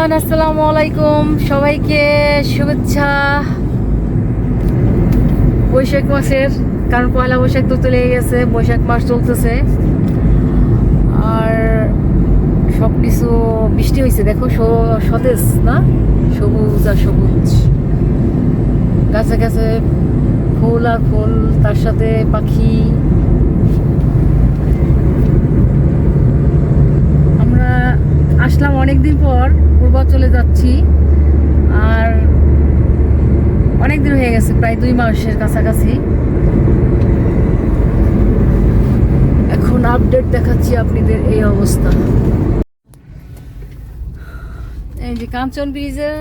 Everyone, আসসালামু আলাইকুম। সবাইকে শুভেচ্ছা। বৈশাখ মাসের, কারণ পয়লা বৈশাখ তো চলে গেছে, বৈশাখ মাস চলতেছে। আর সব কিছু বৃষ্টি হয়েছে, দেখো সতেজ, না? সবুজ আর সবুজ। গাছে গাছে ফুল আর ফুল, তার সাথে পাখি আমরা আসলাম অনেকদিন পর পূর্বা চলে যাচ্ছি। আর অনেক দিন হয়ে গেছে, প্রায় দুই মাসের কাছাকাছি। এখন আপডেট দেখাচ্ছি আপনাদের এই অবস্থা। এই যে কাঞ্চন ব্রিজের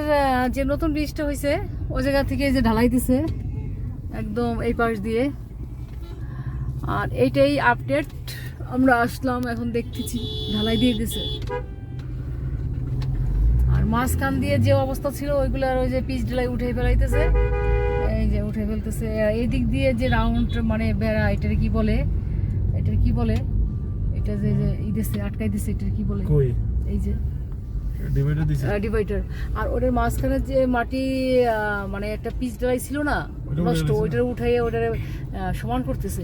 যে নতুন ব্রিজটা হয়েছে ওই জায়গা থেকে যে ঢালাই দিছে, একদম এই পাশ দিয়ে। আর এইটাই আপডেট আমরা আসলাম, এখন দেখতেছি, ঢালাই দিয়ে দিছে। আর মাঝখান দিয়ে যে অবস্থা ছিল ওইগুলার ওই যে পিচ ঢালাই উঠে ফেলাইতেছে। এই যে উঠে ফেলতেছে। আর এই দিক দিয়ে যে রাউন্ড মানে বেড়া এটার কি বলে? এটার কি বলে? এটা যে ই দিছে আটকাই দিছে এটার কি বলে? কই? এই যে ডিভাইডার আর ওটার মাঝখানে যে মাটি মানে একটা পিচ ঢালাই ছিল না নষ্ট ওইটার উঠাই ওটার সমান করতেছে।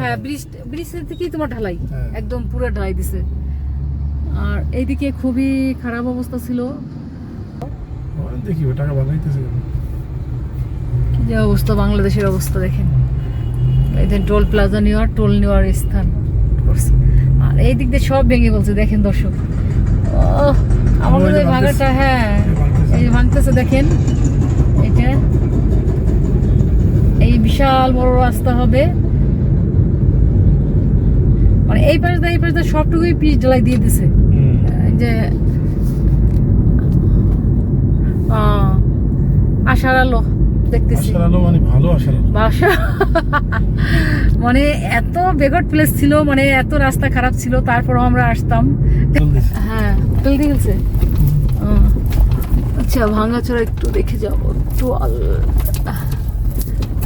হ্যাঁ ব্রিজ ব্রিজ থেকেই তোমার ঢালাই। হ্যাঁ। একদম পুরো ঢালাই দিছে। আর এইদিকে খুবই খারাপ অবস্থা ছিল। দেখি টাকা বানাইতেছে কেন? কি যে অবস্থা বাংলাদেশের অবস্থা দেখেন। এই যে টোল প্লাজা নেওয়ার টোল নেওয়ার স্থান। আর এই দিক দিয়ে সব ভেঙে বলছে দেখেন দর্শক। ও আমার মনে হয়। ভাঙাটা হ্যাঁ এই ভাঙতেছে। দেখেন। এটা এই বিশাল বড় রাস্তা হবে। মানে এই পাশ দিয়ে এই পাশ দিয়ে সবটুকুই পিচ ঢালাই দিয়ে দিছে। যে আশার আলো দেখতেছি। মানে ভালো বাসা মানে এত বেগট প্লেস ছিল মানে এত রাস্তা খারাপ ছিল তারপরও আমরা আসতাম। হ্যাঁ গেছে। ও, আচ্ছা ভাঙাচোরা একটু দেখে যাব একটু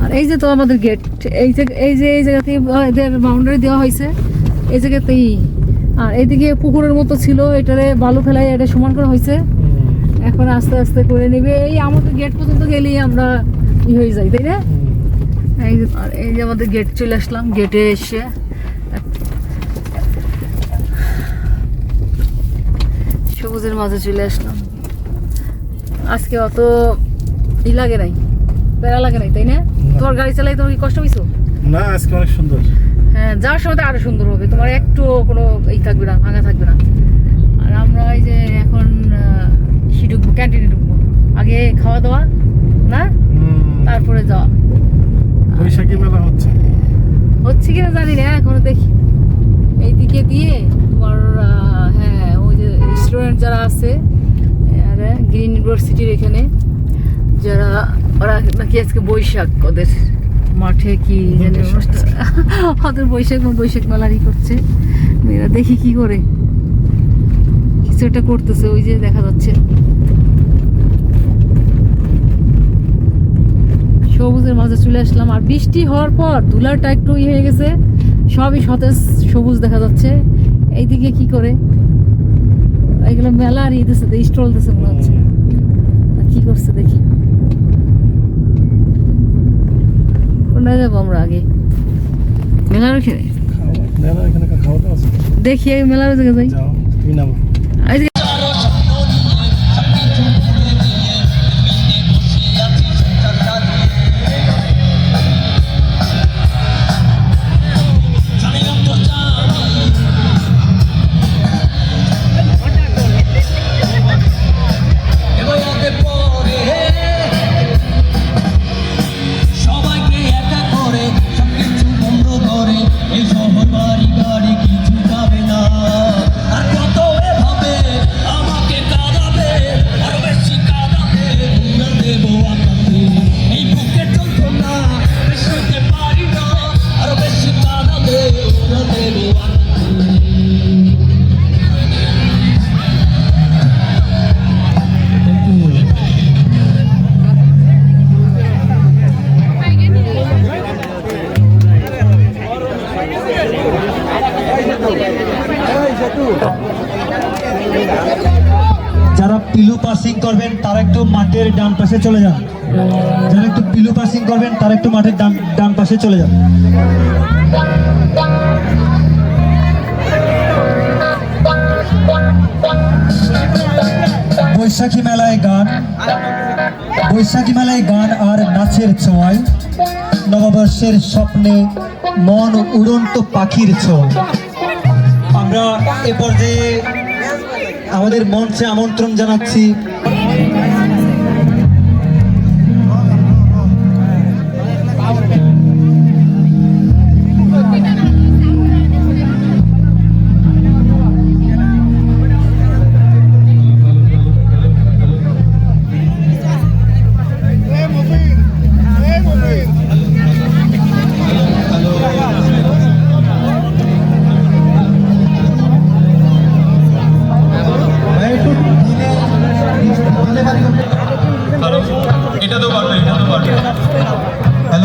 আর এই যে তো আমাদের গেট এই যে এই যে এই জায়গাতে এদের বাউন্ডারি দেওয়া হয়েছে এই জায়গাতেই আর এইদিকে পুকুরের মতো ছিল এটারে বালু ফেলাই এটা সমান করা হয়েছে। এখন আস্তে আস্তে করে নেবে। এই আমাদের গেট পর্যন্ত গেলেই আমরা ই হয়ে যাই তাই না? এই যে আর এই যে আমাদের গেট চলে আসলাম গেটে এসে। সবুজের মাঝে চলে আসলাম। আজকে অত ই লাগে নাই বেড়া লাগে নাই তাই না? তোমার গাড়ি চালাই তোমার কি কষ্ট হয়েছো না আজকে অনেক সুন্দর। হ্যাঁ যাওয়ার সময় তো আরও সুন্দর হবে। তোমার একটু কোনো ই থাকবে না ভাঙা থাকবে না। আর আমরা এই যে এখন ই ঢুকবো ক্যান্টিনে ঢুকবো। আগে খাওয়া দাওয়া না তারপরে যাওয়া। বৈশাখী মেলা হচ্ছে। হচ্ছে কিনা জানি না এখনও দেখি। এইদিকে দিয়ে তোমার হ্যাঁ ওই যে স্টুডেন্ট যারা আছে গ্রিন ইউনিভার্সিটির এখানে যারা ওরা নাকি আজকে বৈশাখ ওদের। মাঠে কি। ওদের বৈশাখ বৈশাখ মেলারই করছে। মেয়েরা দেখি কি করে। কিছু একটা করতেছে ওই যে দেখা যাচ্ছে। সবুজের মাঝে চলে আসলাম আর বৃষ্টি হওয়ার পর ধুলাটা একটু ইয়ে হয়ে গেছে। সবই সতেজ সবুজ দেখা যাচ্ছে। এইদিকে কি করে? এগুলো মেলা আর ইয়ে দিচ্ছে স্টল দিচ্ছে মনে হচ্ছে। কি করছে দেখি। কোনটা যাব আমরা আগে? মেলার ওখানে? দেখি মেলার জায়গায় যাই। তুমি নামো। চলে যান। বৈশাখী মেলায় গান। বৈশাখী মেলায় গান আর নাচের ছোঁয়ায় নববর্ষের স্বপ্নে মন উড়ন্ত পাখির ছোঁয়। আমরা এ পর্যায়ে আমাদের মঞ্চে আমন্ত্রণ জানাচ্ছি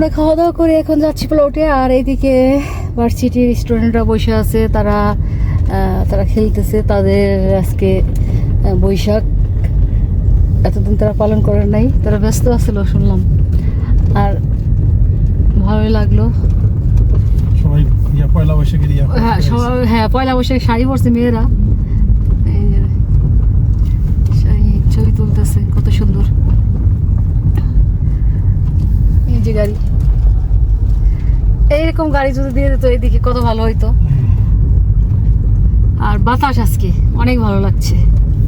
আমরা খাওয়া দাওয়া করে এখন যাচ্ছি প্লটে আর এইদিকে ভার্সিটির স্টুডেন্টরা বসে আছে তারা তারা খেলতেছে তাদের আজকে বৈশাখ। এতদিন তারা পালন করেন নাই তারা ব্যস্ত আছিল শুনলাম। আর ভালোই লাগল। সবাই পয়লা বৈশাখের হ্যাঁ সবাই হ্যাঁ পয়লা বৈশাখ শাড়ি পরছে মেয়েরা। শাড়ি ছবি তুলতেছে কত সুন্দর। এই যে গাড়ি। এইরকম গাড়ি যদি দিয়ে দিত এইদিকে কত ভালো হইতো। আর বাতাস আজকে অনেক ভালো লাগছে।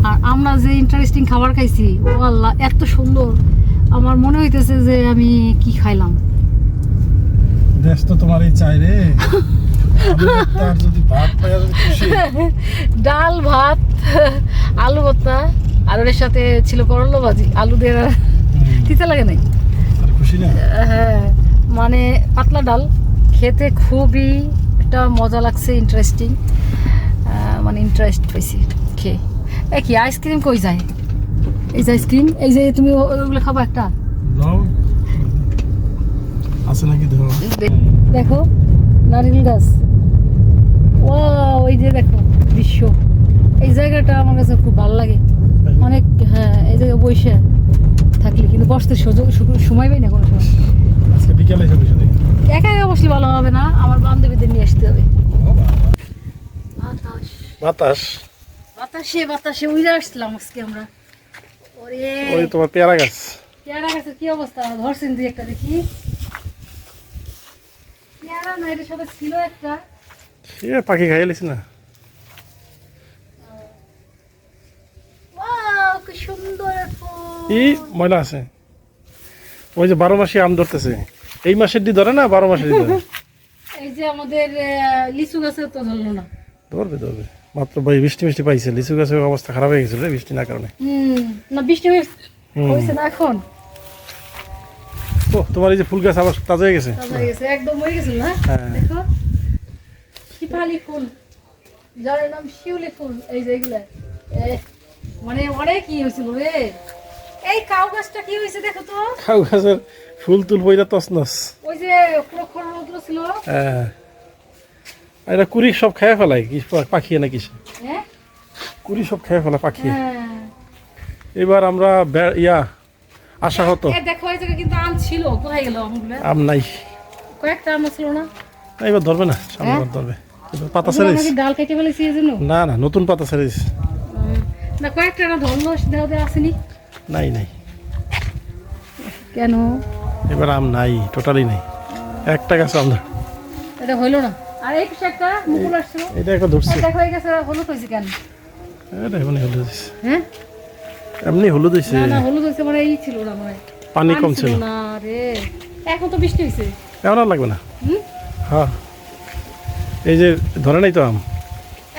আর আমরা যে ইন্টারেস্টিং খাবার খাইছি ও আল্লাহ এত সুন্দর। আমার মনে হইতেছে যে আমি কি খাইলাম। দেশ তো তোমার এই চাই রে। ডাল ভাত আলু ভর্তা আর ওর সাথে ছিল করলা ভাজি আলু দিয়ে তিতে লাগে নাই? হ্যাঁ মানে পাতলা ডাল। খেতে খুবই একটা মজা লাগছে ইন্টারেস্টিং মানে ইন্টারেস্ট হয়েছে খেয়ে। এ কি আইসক্রিম কই যায়? এই যে আইসক্রিম এই যে তুমি ওগুলো খাব একটা? আছে নাকি দেখো নারিকেল গাছ। ও ওই যে দেখো দৃশ্য এই জায়গাটা আমার কাছে খুব ভালো লাগে। অনেক হ্যাঁ এই জায়গায় বসে থাকলে কিন্তু বসতে সুযোগ সময় পাই না কোনো সময়। আজকে বিকালে একা একা বসলে ভালো হবে না আমার বান্ধবীদের নিয়ে আসতে হবে। বাতাস। বাতাস। বাতাসে বাতাসে উড়ে আসলাম আজকে আমরা। ওরে। ওই তোমার পেয়ারা গাছ। পেয়ারা গাছের কি অবস্থা? ধরছেন দুই একটা দেখি। পেয়ারা না এটার সাথে ছিল একটা। এ পাখি খাইয়ে লিস না। কি ময়লা আছে। ওই যে বারো মাসে আম ধরতেছে। এই মাসের দি ধরে না? বারো মাসের দি ধরে? এই যে আমাদের লিচু গাছে তো ধরলো না। ধরবে ধরবে। মাত্র ভাই বৃষ্টি মিষ্টি পাইছে। লিচু গাছের অবস্থা খারাপ হয়ে গেছিল রে বৃষ্টি না কারণে। হুম না বৃষ্টি হয়ে-। হয়েছে না এখন? ও তোমার এই যে ফুল গাছ আবার তাজা হয়ে গেছে? তাজা হয়ে গেছে একদম মরে গেছিল না? হ্যাঁ। দেখো শিফালি ফুল। যার নাম শিউলি ফুল এই যে এগুলা। এ, মানে অনেক কি হয়েছিল রে। এই কাউ গাছটা কি হয়েছে দেখো তো? কাউ গাছের ফুল তুল বইরা তসনস ওই যে প্রখর রৌদ্র ছিল। হ্যাঁ। এটা কুড়ি সব খেয়ে ফেলায় কি পাখি না কিছু হ্যাঁ? কুড়ি সব খেয়ে ফেলা পাখি হ্যাঁ। এবার আমরা ইয়া আশা হতো। দেখো এই জায়গায় কিন্তু আম ছিল। কোথায় গেল আম নাই। কয়েকটা আম ছিল না? এবার ধরবে না সামনে ধরবে। পাতা ছেড়ে ডাল কেটে ফেলেছি না না নতুন পাতা ছেড়ে দিস। না কয়েকটা না ধরলো আসেনি। নাই নাই। কেন? এবার আম নাই টোটালি নাই। একটা গাছ আম এটা হইল না। আর পাশে একটা মুকুল আসছিল এটা একটা ধরছে। দেখো হয়ে গেছে হলুদ হয়েছে কেন? এটা এমনি হলুদ হয়েছে। হ্যাঁ? এমনি হলুদ হয়েছে। না না হলুদ হয়েছে মানে এই ছিল না মানে। পানি কম ছিল না রে। এখন তো বৃষ্টি হয়েছে। এমন আর লাগবে না। হুম? হ্যাঁ। এই যে ধরে নাই তো আম?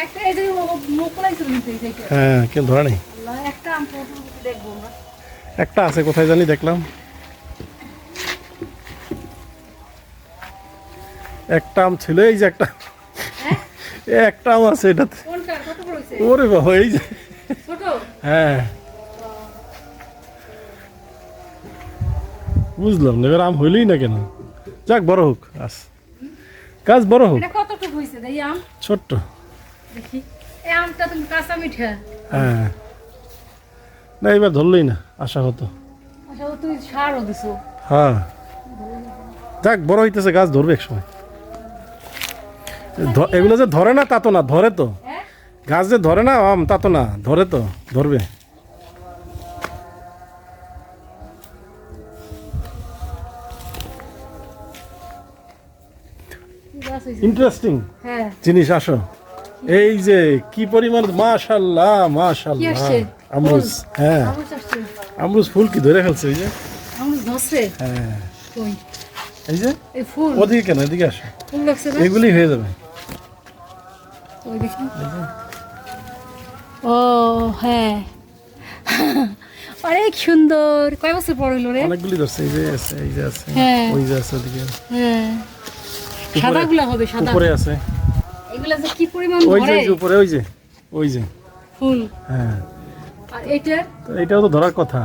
একটা এই যে মুকুল সাইডে। হ্যাঁ কেউ ধরে নাই। একটা আম দেখব একটা আছে কোথায় জানি দেখলাম। একটা আম ছিল এই যে একটা এ একটা আম আছে এটাতে। ওরে বাবা এই যে হ্যাঁ। বুঝলাম না এবার আম হইলই না কেন? যাক বড় হোক আস। গাছ বড় হোক। ছোট্ট। হ্যাঁ। না এবার ধরলই না আশা হতো। হ্যাঁ। যাক বড় হইতেছে গাছ ধরবে এক সময়। এগুলো যে ধরে না তা তো না ধরে তো। গাছ যে ধরে না আম তা তো না ধরে তো ধরবে। ইন্টারেস্টিং হ্যাঁ। জিনিস আসো। এই যে কি পরিমাণ মাশাল্লাহ মাশাল্লাহ? আমরুজ হ্যাঁ। আমরুজ ফুল কি ধরে ফেলছে এই যে? হ্যাঁ। এই যে? ওদিকে কেন? এদিকে আসো। এগুলি হয়ে যাবে। ও হ্যাঁ। অনেক সুন্দর। কয় বছর পর হইল রে? অনেকগুলি ধরছে এই যে আছে এই যে আছে হ্যাঁ। ওই যে আছে ওদিকে। হ্যাঁ। সাদা গুলা হবে সাদা। উপরে আছে। এগুলা যে কি পরিমাণ ওই যে উপরে ওই যে ওই যে। ফুল। হ্যাঁ। আর এটা এটাও তো ধরার কথা।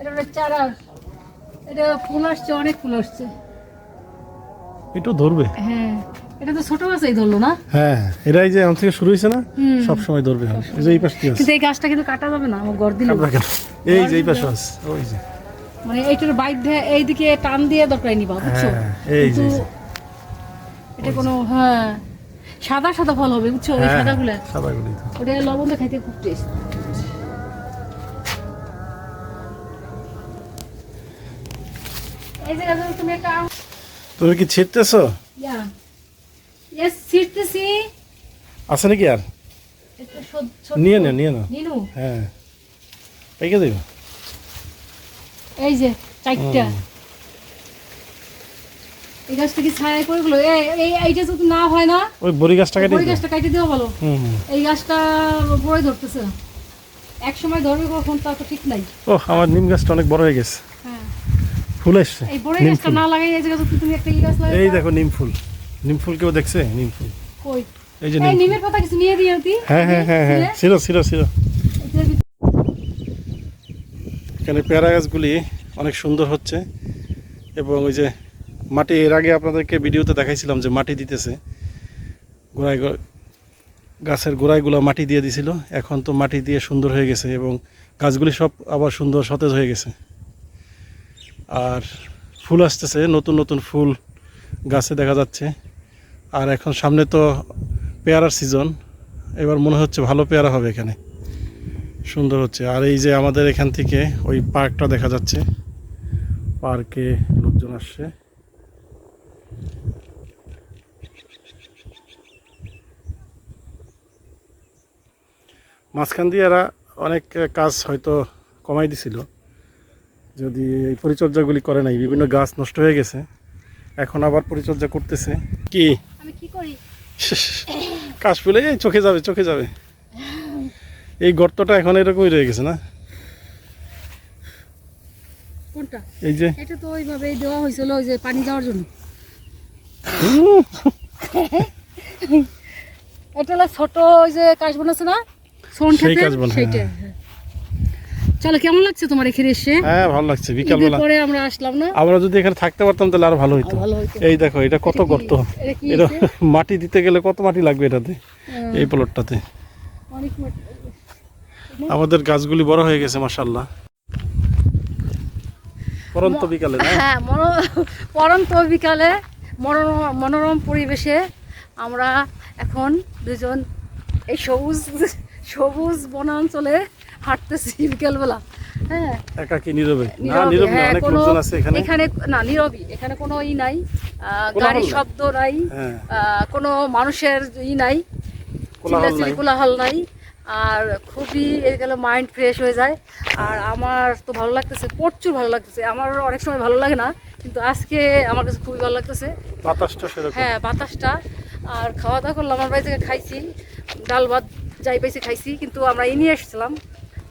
এটা চারা। এটা ফুল আসছে অনেক ফুল আসছে। এটাও ধরবে? হ্যাঁ এটা তো ছোট গাছই ধরলো না? হ্যাঁ এটা এই যে এখন থেকে শুরু হয়েছে না সব সময় ধরবে এই যে এই পাশ কিন্তু এই গাছটা কিন্তু কাটা যাবে না আমার গড় দিলে এই যে এই পাশে আছে ওই যে। মানে এইটার দিয়ে এইদিকে টান দিয়ে দরকার নিবা বুঝছ হ্যাঁ এই যে এটা কোনো হ্যাঁ সাদা সাদা ফল হবে বুঝছ? ওই হ্যাঁ সাদাগুলা। সাদাগুলি। ওটা লবণ দিয়ে খাইতে খুব টেস্ট এই যে তুমি একটা তুমি কি ছিটতেছো? আছে নাকি আর? নিয়ে নে নিয়ে হ্যাঁ। দেবো এই যে চারটা। এই গাছটা কি ছায়া করে গেলো? এই এই এইটা যদি না হয় না ওই বড়ি গাছটা কেটে বড়ি কাটি। এই গাছটা ধরতেছে। এক সময় ধরবে কখন তা তো ঠিক নাই। ও আমার নিম গাছটা অনেক বড় হয়ে গেছে। ফুল এসছে। এই দেখো নিম ফুল। নিম ফুল কেউ দেখছে? নিম ফুল। কই? এই যে নিম নিমের পাতা কিছু নিয়ে দিও তুই হ্যাঁ হ্যাঁ হ্যাঁ হ্যাঁ। ছিল ছিল ছিল। এখানে পেয়ারা গাছগুলি অনেক সুন্দর হচ্ছে। এবং ওই যে মাটি এর আগে আপনাদেরকে ভিডিওতে দেখাইছিলাম যে মাটি দিতেছে। গোড়ায় গাছের গোড়ায়গুলো মাটি দিয়ে দিছিল। এখন তো মাটি দিয়ে সুন্দর হয়ে গেছে এবং গাছগুলি সব আবার সুন্দর সতেজ হয়ে গেছে। আর ফুল আসতেছে, নতুন নতুন ফুল গাছে দেখা যাচ্ছে। আর এখন সামনে তো পেয়ারার সিজন এবার মনে হচ্ছে ভালো পেয়ারা হবে এখানে। সুন্দর হচ্ছে। আর এই যে আমাদের এখান থেকে ওই পার্কটা দেখা যাচ্ছে। পার্কে লোকজন আসছে। মাঝখান দিয়ে এরা অনেক কাজ হয়তো কমাই দিছিল। যদি এই পরিচর্যাগুলি করে নাই বিভিন্ন গাছ নষ্ট হয়ে গেছে এখন আবার পরিচর্যা করতেছে। কি? আমি কাশ ফুলে এই চোখে যাবে চোখে যাবে। এই গর্তটা এখন এরকমই রয়ে গেছে না? এই যে। এটা তো ওইভাবেই দেওয়া হয়েছিল ওই যে পানি দেওয়ার জন্য। এটা ছোট ওই যে কাশবন আছে না? সেই কাশবন, হ্যাঁ। সেইটা হ্যাঁ। চলো কেমন লাগছে তোমার এখানে এসে? হ্যাঁ ভালো লাগছে বিকালবেলা। পরে আমরা আসলাম না? আমরা যদি এখানে থাকতে পারতাম তাহলে আরও ভালো। এই দেখো এটা কত গর্ত? এটা? মাটি দিতে গেলে কত মাটি লাগবে এটাতে? এই প্লটটাতে। আমাদের গাছগুলি বড় হয়ে গেছে মাসাল্লাহ পরন্ত বিকালে হ্যাঁ পরন্ত বিকালে মনোরম মনোরম পরিবেশে আমরা এখন দুজন এই সবুজ সবুজ বনাঞ্চলে হাঁটতেছি বিকেলবেলা। হ্যাঁ। একাকি নীরবে? না নীরব না হ্যাঁ, অনেক লোকজন আছে এখানে। এখানে না নীরবই। এখানে কোনো ই নাই নাই। শব্দ নাই হ্যাঁ। কোনো মানুষের ই নাই কোলাহল চিল্লাচিল্লি নাই। কোলাহল নাই। আর খুবই গেলে মাইন্ড ফ্রেশ হয়ে যায়। আর আমার তো ভালো লাগতেছে প্রচুর ভালো লাগতেছে। আমার অনেক সময় ভালো লাগে না কিন্তু আজকে আমার কাছে খুবই ভালো লাগতেছে। বাতাসটা হ্যাঁ বাতাসটা। আর খাওয়া দাওয়া করলাম আমার বাড়ি থেকে খাইছি। ডাল ভাত যাই পাইছি খাইছি কিন্তু আমরা এই নিয়ে এসেছিলাম।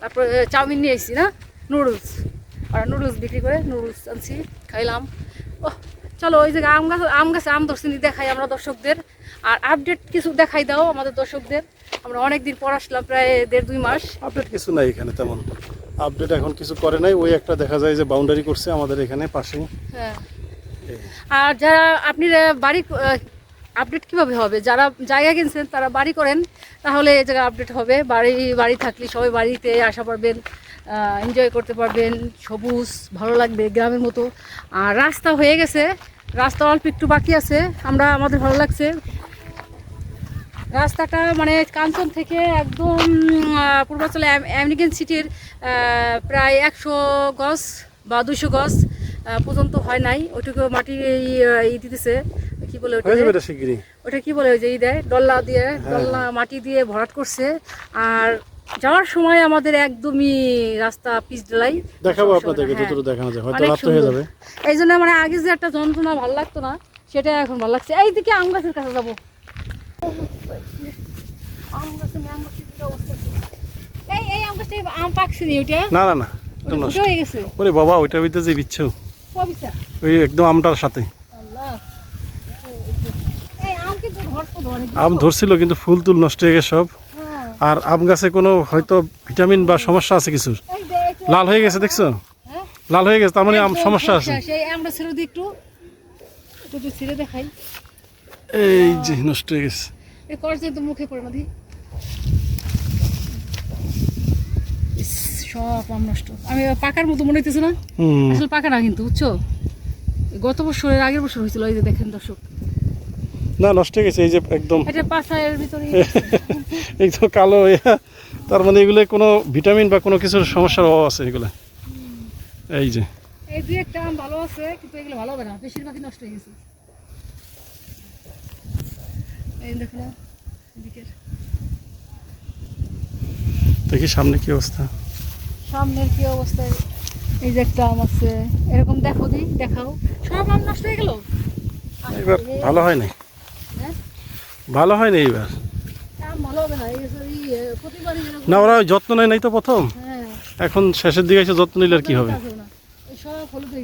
তারপর চাউমিন নিয়ে এসেছি না? নুডলস। আর নুডলস বিক্রি করে নুডলস আনছি খাইলাম। ও চলো ওই জায়গায় আম গাছ আম গাছে আম দর্শনী দেখাই আমরা দর্শকদের। আর আপডেট কিছু দেখাই দাও আমাদের দর্শকদের। আমরা অনেক দিন পর আসলাম প্রায় দেড় দুই মাস। আপডেট কিছু নাই এখানে তেমন। আপডেট এখন কিছু করে নাই ওই একটা দেখা যায় যে বাউন্ডারি করছে আমাদের এখানে পাশেই। হ্যাঁ। আর যারা আপনি বাড়ি আপডেট কীভাবে হবে? যারা জায়গা কিনছেন, তারা বাড়ি করেন, তাহলে এই জায়গায় আপডেট হবে। বাড়ি বাড়ি থাকলে সবাই বাড়িতে আসা পারবেন এনজয় করতে পারবেন, সবুজ, ভালো লাগবে গ্রামের মতো। আর রাস্তা হয়ে গেছে, রাস্তা অল্প একটু বাকি আছে, আমরা, আমাদের ভালো লাগছে। রাস্তাটা মানে কাঞ্চন থেকে একদম পূর্বাঞ্চলে আম- আমেরিকান সিটির প্রায় একশো গজ বা দুশো গজ পর্যন্ত হয় নাই। ওইটুকু মাটি ই দিতেছে। কি বলে ওটা হয়ে শিগগিরই। ওটা কি বলে ওই যে ই দেয়? ডল্লা দিয়ে ডল্লা মাটি দিয়ে ভরাট করছে। আর যাওয়ার সময় আমাদের একদমই রাস্তা পিচ ঢালাই। দেখাবো আপনাদেরকে যতটুকু দেখানো যায়। হয়তো রাত হয়ে যাবে। এই জন্য মানে আগে যে একটা যন্ত্রণা ভালো লাগতো না সেটা এখন ভালো লাগছে। এইদিকে আম গাছের কাছে যাব। আম গাছে আম গাছের কি অবস্থা কি? এই এই আম গাছটা আম পাকছে নি ওইটা? না না না ওটা নষ্ট ফুটে ওরে বাবা ওইটার ভিতরে যে বিচ্ছু। ওই একদম আমটার সাথে। আম ধরছিল কিন্তু ফুল তুল নষ্ট হয়ে গেছে সব। হ্যাঁ। আর আম গাছে কোনো হয়তো ভিটামিন বা সমস্যা আছে কিছু? লাল হয়ে গেছে দেখছ? হ্যাঁ। লাল হয়ে গেছে তার মানে আম সমস্যা আছে। এই যে নষ্ট হয়ে গেছে। মুখে পড়ে না সব আম নষ্ট। আমি পাকার মতো মনে হইতেছে না? আসলে পাকা না কিন্তু বুঝছ? গত বছরের আগের বছর হয়েছিল এই যে দেখেন দর্শক। না নষ্ট হয়ে গেছে এই যে একদম। একদম কালো তার মানে এগুলো কোনো ভিটামিন বা কোনো কিছুর সমস্যার অভাব আছে এগুলো? এই যে। এই দুই একটা আম ভালো আছে কিন্তু এগুলো ভালো হবে না বেশিরভাগই নষ্ট হয়ে গেছে। এই দেখো দেখি সামনে কি অবস্থা। সামনের কি অবস্থা? এই যে একটা আম আছে এরকম দেখো দি দেখাও। সব আম নষ্ট হয়ে গেল? এবার ভালো হয় নাই? হ্যাঁ? ভালো হয়নি এইবার? হবে না ওরা যত্ন নেয় নাই তো প্রথম? হ্যাঁ। এখন শেষের দিকে এসে যত্ন নিলে আর কি হবে? হয়ে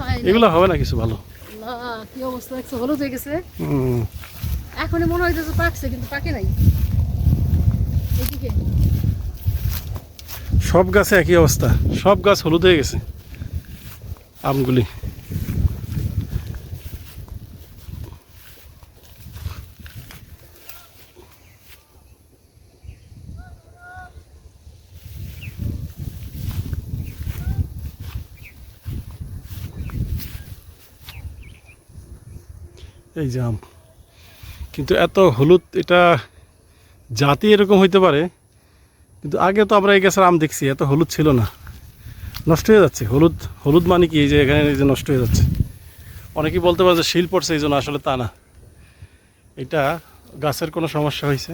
হয় এগুলো হবে না কিছু ভালো? কি অবস্থা? হলুদ হয়ে গেছে। হুম। এখনই মনে হইতেছে পাকছে কিন্তু পাকে নাই। এদিকে। সব গাছে একই অবস্থা। সব গাছ হলুদ হয়ে গেছে, আমগুলি। এই যে আম। কিন্তু এত হলুদ, এটা জাতি এরকম হইতে পারে কিন্তু আগে তো আমরা এই গাছের আম দেখছি, এত হলুদ ছিল না। নষ্ট হয়ে যাচ্ছে, হলুদ হলুদ মানে কি? এই যে এখানে এই যে নষ্ট হয়ে যাচ্ছে। অনেকেই বলতে পারে যে শিল পড়ছে, এই জন্য আসলে তা না। এটা গাছের কোনো সমস্যা হয়েছে।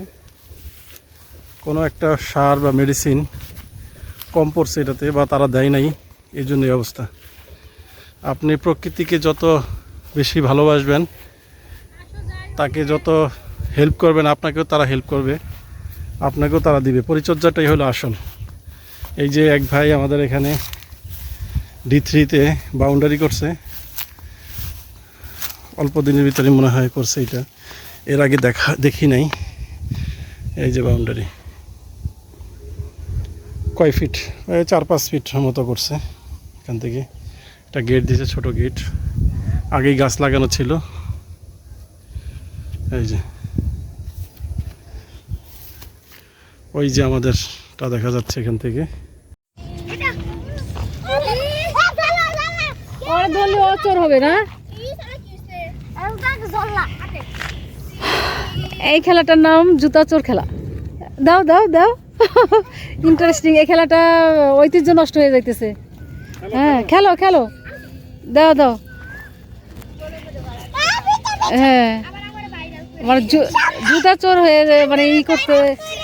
কোনো একটা সার বা মেডিসিন কম পড়ছে এটাতে বা তারা দেয় নাই, এই জন্য এই অবস্থা। আপনি প্রকৃতিকে যত বেশি ভালোবাসবেন, তাকে যত হেল্প করবেন, আপনাকেও তারা হেল্প করবে। আপনাকেও তারা দিবে। পরিচর্যাটাই হলো আসল। এই যে এক ভাই আমাদের এখানে ডি থ্রিতে বাউন্ডারি করছে। অল্প দিনের ভিতরে মনে হয় করছে এটা। এর আগে দেখা, দেখি নাই। এই যে বাউন্ডারি কয় ফিট চার পাঁচ ফিট মতো করছে এখান থেকে। একটা গেট দিয়েছে ছোট গেট আগেই গাছ লাগানো ছিল। এই যে। ওই যে আমাদেরটা দেখা যাচ্ছে এখান থেকে। হবে না? এই খেলাটার নাম জুতা চোর খেলা। দাও দাও দাও। ইন্টারেস্টিং এই খেলাটা ঐতিহ্য নষ্ট হয়ে যাইতেছে। হ্যাঁ খেলো খেলো। দাও দাও। হ্যাঁ। মানে জুতা চোর হয়ে মানে ই করতে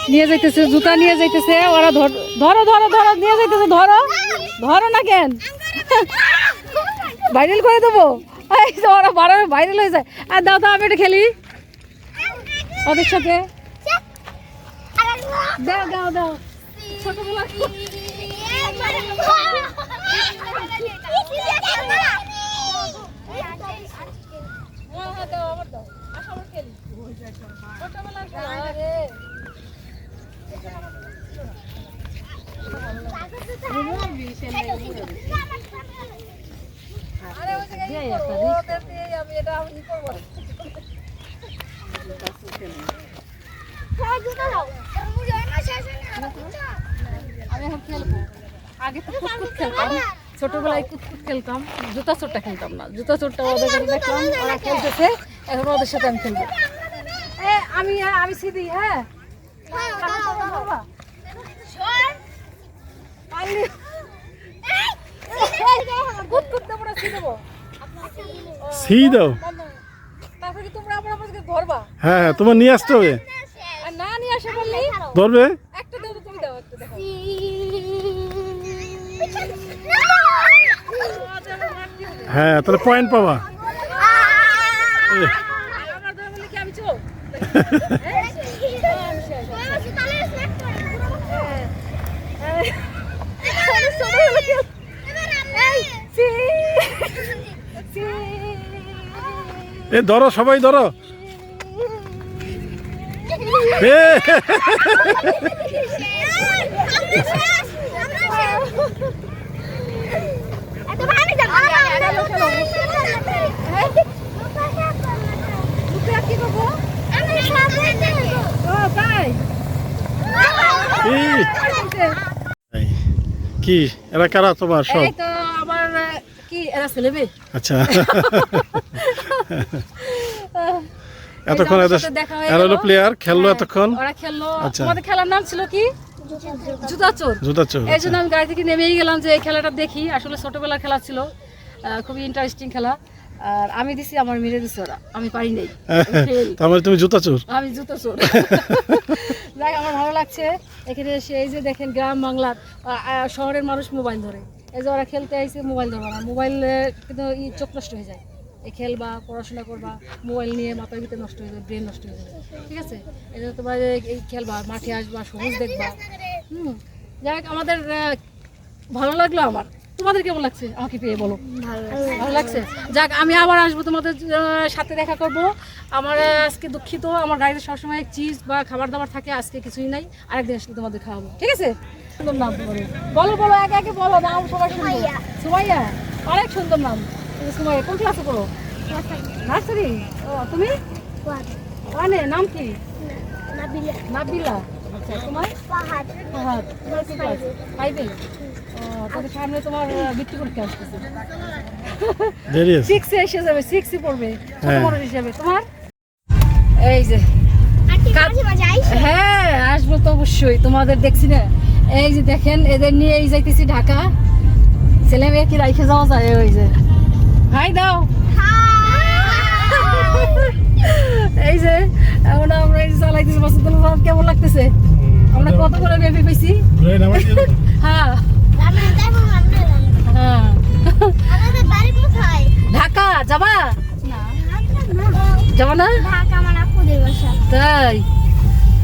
নিয়ে যাইতেছে, জুতা নিয়ে যাইতেছে, ওরা ধর- ধরো ধরো নিয়ে যাইতেছে, ধরো। ধরো না কেন? ভাইরাল করে দেবো। ওরা বাড়াবে ভাইরাল হয়ে যায়। আর দাও আমি এটা খেলি। ওদের সাথে। দাও দাও দাও। ছোটবেলা হ্যাঁ হ্যাঁ ছোটবেলার ছোটবেলায় কুতকুত খেলতাম, জুতা চোরটা খেলতাম না। জুতা চোরটা ওদের কাছে ওরা খেলতেছে, এখন ওদের সাথে আমি খেলব। আমি আমি হ্যাঁ? সি দাও। তারপরে তোমরা আমার আমাকে ধরবা হ্যাঁ হ্যাঁ তোমার নিয়ে আসতে হবে। আর না নিয়ে আসা বললি ধরবে? একটা দেবো তুমি দাও একটা দেখো হ্যাঁ তাহলে পয়েন্ট পাবা। আমার ধরে বললি কি আমি চোখ এ ধরো সবাই ধরো। কি? এরা কারা তোমার সব? এই তো আমার কি এরা ছেলেবে আচ্ছা। এতক্ষণ হয়ে এরা হলো প্লেয়ার খেললো হ্যাঁ, এতক্ষণ। ওরা খেললো। আচ্ছা। আমাদের খেলার নাম ছিল কি? জুতা চোর জুতা এই জন্য আমি গাড়ি থেকে নেমেই গেলাম যে এই খেলাটা দেখি। আসলে ছোটবেলার খেলা ছিল। খুবই ইন্টারেস্টিং খেলা। আর আমি দিছি আমার মেরে দিছে ওরা। আমি পারি নাই। আমি তার মানে তুমি জুতা চোর আমি জুতো চোর আমার ভালো লাগছে। এখানে এসে এই যে দেখেন গ্রাম বাংলার শহরের মানুষ মোবাইল ধরে। এই যে ওরা খেলতে আইছে মোবাইল ধরবা না। মোবাইল কিন্তু চোখ নষ্ট হয়ে যায়। খেলবা পড়াশোনা করবা মোবাইল নিয়ে মাথার ভিতরে নষ্ট হয়ে যাবে ব্রেন নষ্ট হয়ে যাবে ঠিক আছে? এই জন্য তোমার এই- খেলবা মাঠে আসবা সবুজ দেখবা। হুম যাক আমাদের ভালো লাগল আমার। তোমাদের কেমন লাগছে? আমাকে পেয়ে বলো। ভালো লাগছে। যাক আমি আবার আসব তোমাদের সাথে দেখা করব। আমার আজকে দুঃখিত আমার গাড়িতে সবসময় চিজ বা খাবার দাবার থাকে আজকে কিছুই নাই। আরেকদিন আসলে তোমাদের খাওয়াবো ঠিক আছে? সুন্দর নাম বলো। বলো বলো একে একে বলো নাম সবাই সুন্দর সুমাইয়া অনেক সুন্দর নাম। তুমি কোন ক্লাসে পড়ো? নার্সারি ও তুমি? মানে নাম কি? নাবিলা। আচ্ছা তোমার? ফাহাদ। তোমার কি ক্লাস ফাইভে। ও সামনে তোমার আহ, বৃত্তি আসতেছে। সিক্সে এসে যাবে পড়বে। ছোট হ্যাঁ। হিসাবে? তোমার? এই যে। হ্যাঁ আসব তো অবশ্যই। তোমাদের দেখছি না? এই যে দেখেন এদের নিয়ে এই যাইতেছি ঢাকা। ছেলে মেয়ে কি রাইখে যাওয়া যায় ওই যে হাই দাও এই যে এখন আমরা এই যে চালাইতেছি বছর কেমন লাগতেছে? আমরা কত করে বেবি পেয়েছি হ্যাঁ। হ্যাঁ। ঢাকা যাবা? যাবা না? তাই।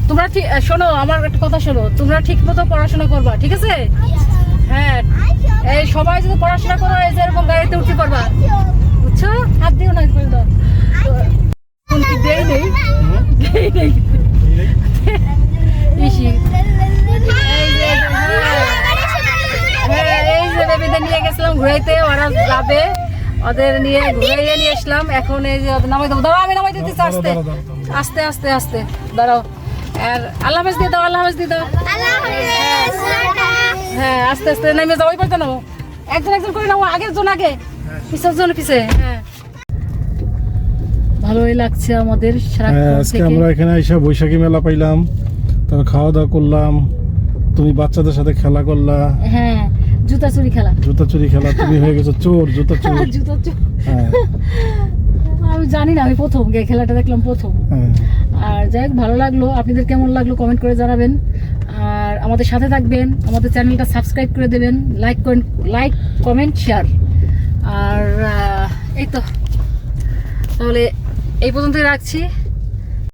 তোমরা ঠিক শোনো আমার একটা কথা শোনো। তোমরা ঠিক মতো পড়াশোনা করবা ঠিক আছে? হ্যাঁ। এই সবাই যদি পড়াশোনা করো এই যে এরকম গাড়িতে উঠতে পারবা। বুঝছ? হাত দিও না করে কি দেই নেই? দেই নেই। বেশি। এই যে এই যে বেবিদের নিয়ে গেছিলাম ঘুরাইতে ওরা যাবে। ওদের নিয়ে ঘুরাইয়ে নিয়ে আসলাম। এখন এই যে নামাই দেবো। দাঁড়াও আমি নামাই দিতেছি আস্তে। আস্তে আস্তে আস্তে। দাঁড়াও। আর আল্লাহ হাফেজ দিয়ে দাও আল্লাহ হাফেজ দিয়ে দাও। হ্যাঁ আস্তে আস্তে নেমে যাও ওই পারতে নামো। একজন একজন করে নামো আগের জন আগে। পিছের জন পিছে হ্যাঁ। ভালোই লাগছে আমাদের হ্যাঁ সারাক্ষণ আজকে আমরা এখানে এসে বৈশাখী মেলা পাইলাম। তারপর খাওয়া দাওয়া করলাম তুমি বাচ্চাদের সাথে খেলা করলা। হ্যাঁ জুতা চুরি খেলা। জুতা চুরি খেলা তুমি হয়ে গেছো চোর জুতা চোর। জুতা চুরি। হ্যাঁ। আমি জানি না আমি প্রথম গে খেলাটা দেখলাম প্রথম। হ্যাঁ। আর যাই হোক ভালো লাগল। আপনাদের কেমন লাগল কমেন্ট করে জানাবেন। আর আমাদের সাথে থাকবেন। আমাদের চ্যানেলটা সাবস্ক্রাইব করে দেবেন। Like like comment share. আর এই তো। তাহলে এই পর্যন্তই রাখছি।